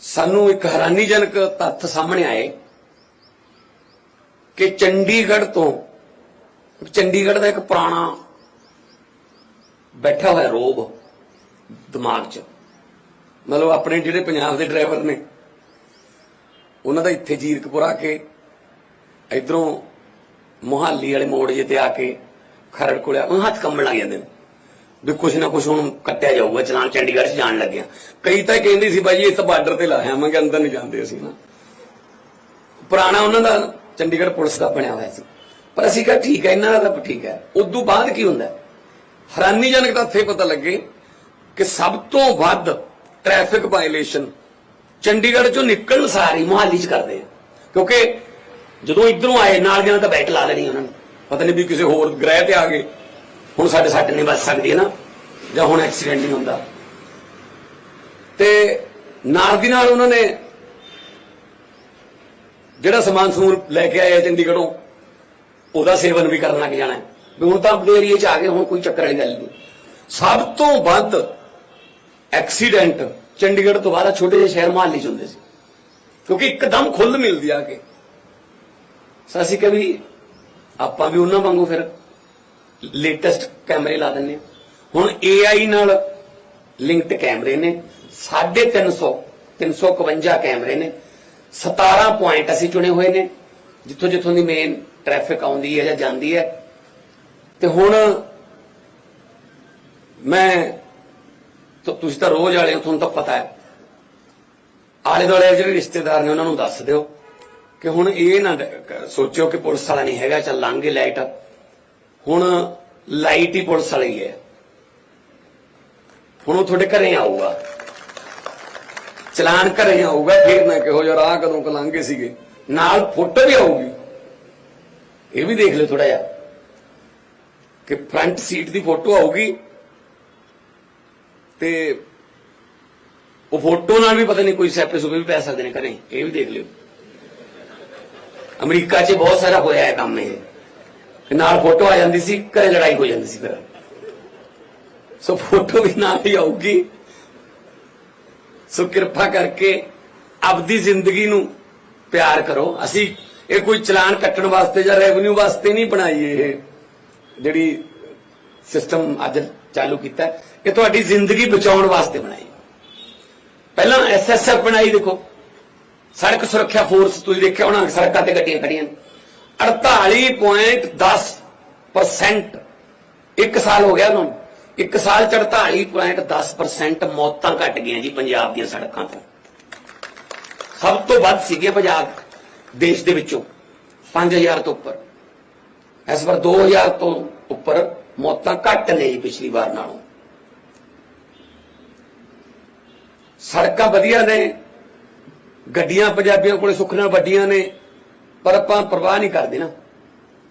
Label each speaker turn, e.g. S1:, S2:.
S1: ਸਾਨੂੰ ਇੱਕ ਹੈਰਾਨੀਜਨਕ ਤੱਥ ਸਾਹਮਣੇ ਆਏ ਕਿ ਚੰਡੀਗੜ੍ਹ ਤੋਂ, ਚੰਡੀਗੜ੍ਹ ਦਾ ਇੱਕ ਪੁਰਾਣਾ ਬੈਠਾ ਹੋਇਆ ਰੋਬ ਦਿਮਾਗ 'ਚ, ਮਤਲਬ ਆਪਣੇ ਜਿਹੜੇ ਪੰਜਾਬ ਦੇ ਡਰਾਈਵਰ ਨੇ, ਉਹਨਾਂ ਦਾ ਇੱਥੇ ਜੀਰਕਪੁਰ ਆ ਕੇ, ਇਧਰੋਂ ਮੁਹਾਲੀ ਵਾਲੇ ਮੋੜ ਜੇ ਤੇ ਆ ਕੇ ਖਰੜ ਕੋਲੇ ਆ- ਉਹ ਹੱਥ ਕੰਬਣ ਲੱਗ ਜਾਂਦੇ ਨੇ। ਵੀ ਕੁਛ ਨਾ ਕੁਛ ਹੁਣ ਕੱਟਿਆ ਜਾਊਗਾ, ਚਲਾਨ ਚੰਡੀਗੜ੍ਹ 'ਚ ਜਾਣ ਲੱਗਿਆ। ਕਈ ਤਾਂ ਕਹਿੰਦੇ ਸੀ ਬਾਈ ਇਹ ਤਾਂ ਬਾਰਡਰ ਤੇ ਲਾਇਆ ਆਵਾਂਗੇ ਅੰਦਰ ਨਹੀਂ ਜਾਂਦੇ ਅਸੀਂ ਨਾ। ਪੁਰਾਣਾ ਉਹਨਾਂ ਦਾ ਚੰਡੀਗੜ੍ਹ ਪੁਲਿਸ ਦਾ ਬਣਿਆ ਹੋਇਆ ਸੀ। ਪਰ ਅਸੀਂ ਕਿਹਾ ਠੀਕ ਹੈ, ਇਹਨਾਂ ਦਾ ਤਾਂ ਠੀਕ ਹੈ। ਉਦੋਂ ਬਾਅਦ ਕੀ ਹੁੰਦਾ? ਹੈਰਾਨੀਜਨਕ ਤਾਂ ਇੱਥੇ ਪਤਾ ਲੱਗੇ ਕਿ ਸਭ ਤੋਂ ਵੱਧ ਟ੍ਰੈਫਿਕ ਵਾਇਲੇਸ਼ਨ ਚੰਡੀਗੜ੍ਹ ਚੋਂ ਨਿਕਲਣ ਸਾਰੀ ਮੁਹਾਲੀ ਚ ਕਰਦੇ ਆ। ਕਿਉਂਕਿ ਜਦੋਂ ਇਧਰੋਂ ਆਏ, ਨਾਲ ਦੀਆਂ ਤਾਂ ਬੈਠ ਲਾ ਲੈਣੀ ਉਹਨਾਂ ਨੇ। ਪਤਾ ਨਹੀਂ ਵੀ ਕਿਸੇ ਹੋਰ ਗ੍ਰਹਿ ਤੇ ਆ ਗਏ। ਹੁਣ ਸਾਡੇ ਸਾਡੇ ਨਹੀਂ ਬਚ ਸਕਦੀ ਹੈ ਨਾ, ਜਾਂ ਹੁਣ ਐਕਸੀਡੈਂਟ ਨਹੀਂ ਹੁੰਦਾ। ਤੇ ਨਾਲ ਦੀ ਨਾਲ ਉਹਨਾਂ ਨੇ ਜਿਹੜਾ ਸਮਾਨ ਸਮੂਨ ਲੈ ਕੇ ਆਏ ਆ ਚੰਡੀਗੜ੍ਹੋਂ, ਉਹਦਾ ਸੇਵਨ ਵੀ ਕਰਨ ਲੱਗ ਜਾਣਾ ਵੀ ਹੁਣ ਤਾਂ ਆਪਣੇ ਏਰੀਏ 'ਚ ਆ ਗਏ, ਹੁਣ ਕੋਈ ਚੱਕਰ ਵਾਲੀ ਗੱਲ ਨਹੀਂ। ਸਭ ਤੋਂ ਵੱਧ ਐਕਸੀਡੈਂਟ ਚੰਡੀਗੜ੍ਹ ਤੋਂ ਬਾਅਦ ਛੋਟੇ ਜਿਹੇ ਸ਼ਹਿਰ ਮੁਹਾਲੀ 'ਚ ਹੁੰਦੇ ਸੀ। ਕਿਉਂਕਿ ਇੱਕਦਮ ਖੁੱਲ ਮਿਲਦੀ ਆ ਕੇ ਸੋ ਅਸੀਂ ਕभी ਆਪਾਂ ਵੀ ਉਹਨਾਂ ਵਾਂਗੂ ਫਿਰ ਲੇਟੈਸਟ ਕੈਮਰੇ ਲਾ ਦਿੰਨੇ ਹਾਂ। ਹੁਣ AI ਨਾਲ ਲਿੰਕਡ ਕੈਮਰੇ ਨੇ 350 351 ਕੈਮਰੇ ਨੇ 17 ਪੁਆਇੰਟ ਅਸੀਂ ਚੁਣੇ ਹੋਏ ਨੇ, ਜਿੱਥੋਂ ਜਿੱਥੋਂ ਦੀ ਮੇਨ ਟ੍ਰੈਫਿਕ ਆਉਂਦੀ ਹੈ ਜਾਂ ਜਾਂਦੀ ਹੈ। ਤੇ ਹੁਣ ਮੈਂ ਤੁਸੀਂ ਤਾਂ ਰੋਜ਼ ਵਾਲੇ ਹੋ, ਤੁਹਾਨੂੰ ਤਾਂ ਪਤਾ ਹੈ। ਆਲੇ ਦੁਆਲੇ ਜਿਹੜੇ ਰਿਸ਼ਤੇਦਾਰ ਨੇ, ਉਹਨਾਂ ਨੂੰ ਦੱਸ ਦਿਓ ਕਿ ਹੁਣ ਇਹ ਨਾ ਸੋਚਿਓ ਕਿ ਪੁਲਿਸ ਵਾਲਾ ਨਹੀਂ ਹੈਗਾ ਚੱਲ ਲਾਂਗੇ ਲਾਈਟ ਹੁਣ ਲਾਈਟ ਹੀ ਪੁਲਿਸ ਵਾਲੀ ਹੈ। ਹੁਣ ਉਹ ਤੁਹਾਡੇ ਘਰੇ ਆਊਗਾ। ਚਲਾਨ ਘਰੇ ਆਊਗਾ, ਫੇਰ ਨਾ ਕਿਹੋ ਜਿਹਾ ਰਾਹ ਕਦੋਂ ਕੁ ਸੀਗੇ। ਨਾਲ ਫੋਟੋ ਵੀ ਆਊਗੀ। ਇਹ ਵੀ ਦੇਖ ਲਿਓ ਥੋੜਾ ਜਿਹਾ ਕਿ ਫਰੰਟ ਸੀਟ ਦੀ ਫੋਟੋ ਆਊਗੀ ਤੇ ਉਹ ਫੋਟੋ ਨਾਲ ਵੀ ਪਤਾ ਨਹੀਂ ਕੋਈ ਸੈਪੇ ਸੁਪੇ ਵੀ ਪੈ ਸਕਦੇ ਨੇ ਘਰੇ। ਇਹ ਵੀ ਦੇਖ ਲਿਓ। ਅਮਰੀਕਾ 'ਚ ਬਹੁਤ ਸਾਰਾ ਹੋਇਆ ਹੈ ਕੰਮ ਇਹ। ਨਾਲ ਫੋਟੋ ਆ ਜਾਂਦੀ ਸੀ ਘਰੇ ਲੜਾਈ ਹੋ ਜਾਂਦੀ ਸੀ ਫਿਰ। ਸੋ ਫੋਟੋ ਵੀ ਨਾਲ ਹੀ ਆਊਗੀ। ਸੋ ਕਿਰਪਾ ਕਰਕੇ ਆਪਦੀ ਜ਼ਿੰਦਗੀ ਨੂੰ ਪਿਆਰ ਕਰੋ। ਅਸੀਂ ਇਹ ਕੋਈ ਚਲਾਨ ਕੱਟਣ ਵਾਸਤੇ ਜਾਂ ਰੈਵਨਿਊ ਵਾਸਤੇ ਨਹੀਂ ਬਣਾਈ ਇਹ ਜਿਹੜੀ ਸਿਸਟਮ ਅੱਜ ਚਾਲੂ ਕੀਤਾ ਹੈ, ਇਹ ਤੁਹਾਡੀ ਜ਼ਿੰਦਗੀ ਬਚਾਉਣ ਵਾਸਤੇ ਬਣਾਈ। ਪਹਿਲਾਂ ਐਸਐਸਐਫ ਬਣਾਈ ਦੇਖੋ। ਸੜਕ ਸੁਰੱਖਿਆ ਫੋਰਸ ਤੁਸੀਂ ਦੇਖਿਆ ਹੋਣਾ ਸੜਕਾਂ ਤੇ ਗੱਡੀਆਂ ਖੜੀਆਂ ਨੇ। 48.10% ਇੱਕ ਸਾਲ ਹੋ ਗਿਆ ਉਹਨਾਂ ਨੂੰ ਇੱਕ ਸਾਲ ਚ 48.10% ਮੌਤਾਂ ਘਟ ਗਈਆਂ ਜੀ ਪੰਜਾਬ ਦੀਆਂ ਸੜਕਾਂ ਤੋਂ। ਸਭ ਤੋਂ ਵੱਧ ਸੀਗੇ ਪੰਜਾਬ ਦੇਸ਼ ਦੇ ਵਿੱਚੋਂ 5000 ਤੋਂ ਉੱਪਰ। ਇਸ ਵਾਰ 2000 ਤੋਂ ਉੱਪਰ ਮੌਤਾਂ ਘੱਟ ਨੇ ਜੀ ਪਿਛਲੀ ਵਾਰ ਨਾਲੋਂ। ਸੜਕਾਂ ਵਧੀਆ ਨੇ। ਗੱਡੀਆਂ ਪੰਜਾਬੀਆਂ ਕੋਲੇ ਸੁੱਖ ਨਾਲ ਵੱਡੀਆਂ ਨੇ। ਪਰ ਆਪਾਂ ਪਰਵਾਹ ਨਹੀਂ ਕਰਦੇ ਨਾ।